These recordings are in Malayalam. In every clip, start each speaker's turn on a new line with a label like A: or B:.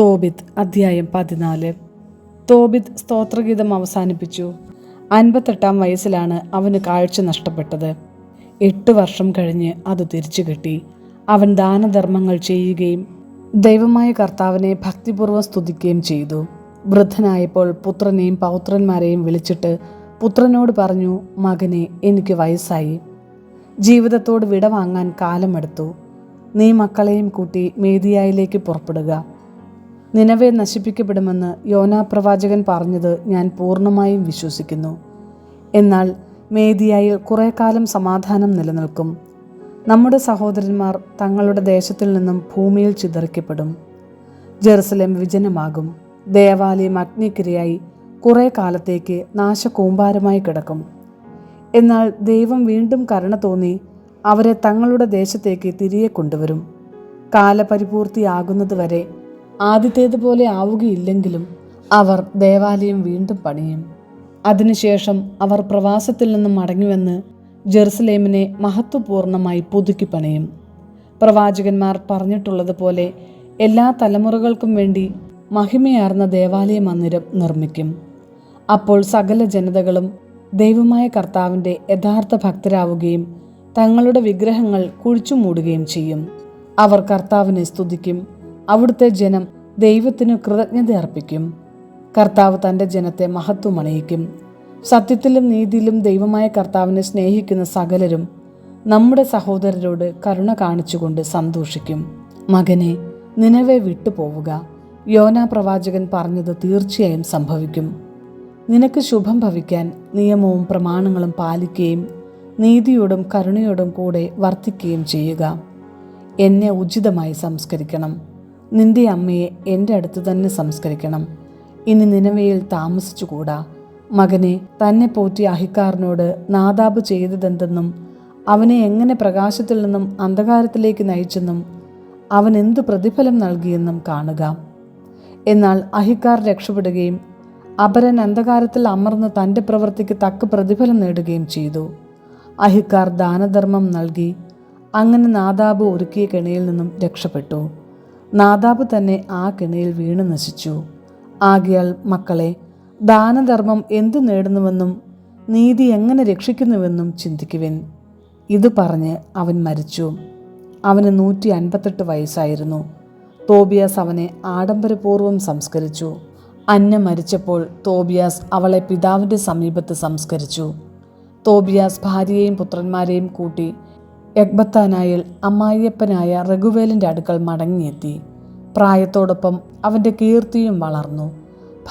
A: തോബിത്ത് അധ്യായം പതിനാല്. തോബിത് സ്തോത്രഗീതം അവസാനിപ്പിച്ചു. അൻപത്തെട്ടാം വയസ്സിലാണ് അവന് കാഴ്ച നഷ്ടപ്പെട്ടത്. എട്ട് വർഷം കഴിഞ്ഞ് അത് തിരിച്ചു കിട്ടി. അവൻ ദാനധർമ്മങ്ങൾ ചെയ്യുകയും ദൈവമായ കർത്താവിനെ ഭക്തിപൂർവം സ്തുതിക്കുകയും ചെയ്തു. വൃദ്ധനായപ്പോൾ പുത്രനെയും പൗത്രന്മാരെയും വിളിച്ചിട്ട് പുത്രനോട് പറഞ്ഞു മകനെ എനിക്ക് വയസ്സായി. ജീവിതത്തോട് വിടവാങ്ങാൻ കാലമെടുത്തു. നീ മക്കളെയും കൂട്ടി മേദിയായിലേക്ക് പുറപ്പെടുക. നിലവെ നശിപ്പിക്കപ്പെടുമെന്ന് യോനാ പ്രവാചകൻ പറഞ്ഞത് ഞാൻ പൂർണമായും വിശ്വസിക്കുന്നു. എന്നാൽ മേദിയായിൽ കുറെ കാലം സമാധാനം നിലനിൽക്കും. നമ്മുടെ സഹോദരന്മാർ തങ്ങളുടെ ദേശത്തിൽ നിന്നും ഭൂമിയിൽ ചിതറിക്കപ്പെടും. ജെറുസലേം വിജനമാകും. ദേവാലയം അഗ്നിക്കിരയായി കുറെ കാലത്തേക്ക് നാശകൂമ്പാരമായി കിടക്കും. എന്നാൽ ദൈവം വീണ്ടും കരുണ തോന്നി അവരെ തങ്ങളുടെ ദേശത്തേക്ക് തിരികെ കൊണ്ടുവരും. കാലപരിപൂർത്തിയാകുന്നതുവരെ ആദ്യത്തേതുപോലെ ആവുകയില്ലെങ്കിലും അവർ ദേവാലയം വീണ്ടും പണിയും. അതിനുശേഷം അവർ പ്രവാസത്തിൽ നിന്നും മടങ്ങിവന്ന് ജെറുസലേമിനെ മഹത്വപൂർണമായി പുതുക്കി പണിയും. പ്രവാചകന്മാർ പറഞ്ഞിട്ടുള്ളതുപോലെ എല്ലാ തലമുറകൾക്കും വേണ്ടി മഹിമയാർന്ന ദേവാലയ മന്ദിരം നിർമ്മിക്കും. അപ്പോൾ സകല ജനതകളും ദൈവമായ കർത്താവിന്റെ യഥാർത്ഥ ഭക്തരാവുകയും തങ്ങളുടെ വിഗ്രഹങ്ങൾ കുഴിച്ചു മൂടുകയും ചെയ്യും. അവർ കർത്താവിനെ സ്തുതിക്കും. അവിടുത്തെ ജനം ദൈവത്തിനു കൃതജ്ഞത അർപ്പിക്കും. കർത്താവ് തന്റെ ജനത്തെ മഹത്വം അണിയിക്കും. സത്യത്തിലും നീതിയിലും ദൈവമായ കർത്താവിനെ സ്നേഹിക്കുന്ന സകലരും നമ്മുടെ സഹോദരരോട് കരുണ കാണിച്ചുകൊണ്ട് സന്തോഷിക്കും. മകനെ നിലവെ വിട്ടുപോവുക. യോനാ പ്രവാചകൻ പറഞ്ഞത് തീർച്ചയായും സംഭവിക്കും. നിനക്ക് ശുഭം ഭവിക്കാൻ നിയമവും പ്രമാണങ്ങളും പാലിക്കുകയും നീതിയോടും കരുണയോടും കൂടെ വർത്തിക്കുകയും ചെയ്യുക. എന്നെ ഉചിതമായി സംസ്കരിക്കണം. നിന്റെ അമ്മയെ എന്റെ അടുത്ത് തന്നെ സംസ്കരിക്കണം. ഇനി നിലവയിൽ താമസിച്ചുകൂടാ. മകനെ തന്നെ പോറ്റി അഹിക്കാരനോട് നാദാബ് ചെയ്തതെന്തെന്നും അവനെ എങ്ങനെ പ്രകാശത്തിൽ നിന്നും അന്ധകാരത്തിലേക്ക് നയിച്ചെന്നും അവൻ എന്തു പ്രതിഫലം നൽകിയെന്നും കാണുക. എന്നാൽ അഹിക്കാർ രക്ഷപ്പെടുകയും അപരൻ അന്ധകാരത്തിൽ അമർന്ന് തന്റെ പ്രവൃത്തിക്ക് തക്ക പ്രതിഫലം നേടുകയും ചെയ്തു. അഹിക്കാർ ദാനധർമ്മം നൽകി അങ്ങനെ നാദാബ് ഒരുക്കിയ കെണിയിൽ നിന്നും രക്ഷപ്പെട്ടു. നാദാബ് തന്നെ ആ കെണിയിൽ വീണു നശിച്ചു. ആകിയാൽ മക്കളെ ദാനധർമ്മം എന്തു നേടുന്നുവെന്നും നീതി എങ്ങനെ രക്ഷിക്കുന്നുവെന്നും ചിന്തിക്കുവിൻ. ഇത് പറഞ്ഞ് അവൻ മരിച്ചു. അവന് നൂറ്റി അൻപത്തെട്ട് വയസ്സായിരുന്നു. തോബിയാസ് അവനെ ആഡംബരപൂർവം സംസ്കരിച്ചു. അന്ന മരിച്ചപ്പോൾ തോബിയാസ് അവളെ പിതാവിന്റെ സമീപത്ത് സംസ്കരിച്ചു. തോബിയാസ് ഭാര്യയെയും പുത്രന്മാരെയും കൂട്ടി എഗ്ബത്താനായിൽ അമ്മായിയപ്പനായ റഘുവേലിന്റെ അടുക്കൽ മടങ്ങിയെത്തി. പ്രായത്തോടൊപ്പം അവന്റെ കീർത്തിയും വളർന്നു.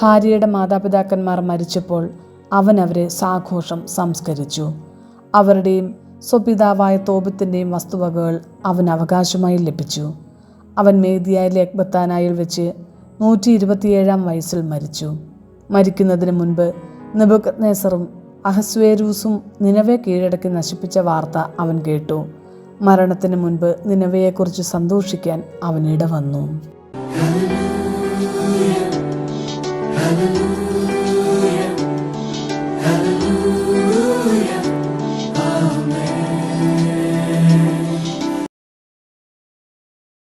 A: ഭാര്യയുടെ മാതാപിതാക്കന്മാർ മരിച്ചപ്പോൾ അവൻ അവരെ സാഘോഷം സംസ്കരിച്ചു. അവരുടെയും സ്വപിതാവായ തോപത്തിന്റെയും വസ്തുവകകൾ അവൻ അവകാശമായി ലഭിച്ചു. അവൻ മേദിയായിലെ എക്ബത്താനായിൽ വെച്ച് നൂറ്റി ഇരുപത്തിയേഴാം വയസ്സിൽ മരിച്ചു. മരിക്കുന്നതിന് മുൻപ് നെബുക്കദ്നേസറും അഹസ്വേരൂസും നിലവെ കീഴടക്കി നശിപ്പിച്ച വാർത്ത അവൻ കേട്ടു. മരണത്തിന് മുൻപ് നിലവയെക്കുറിച്ച് സന്തോഷിക്കാൻ അവനിട വന്നു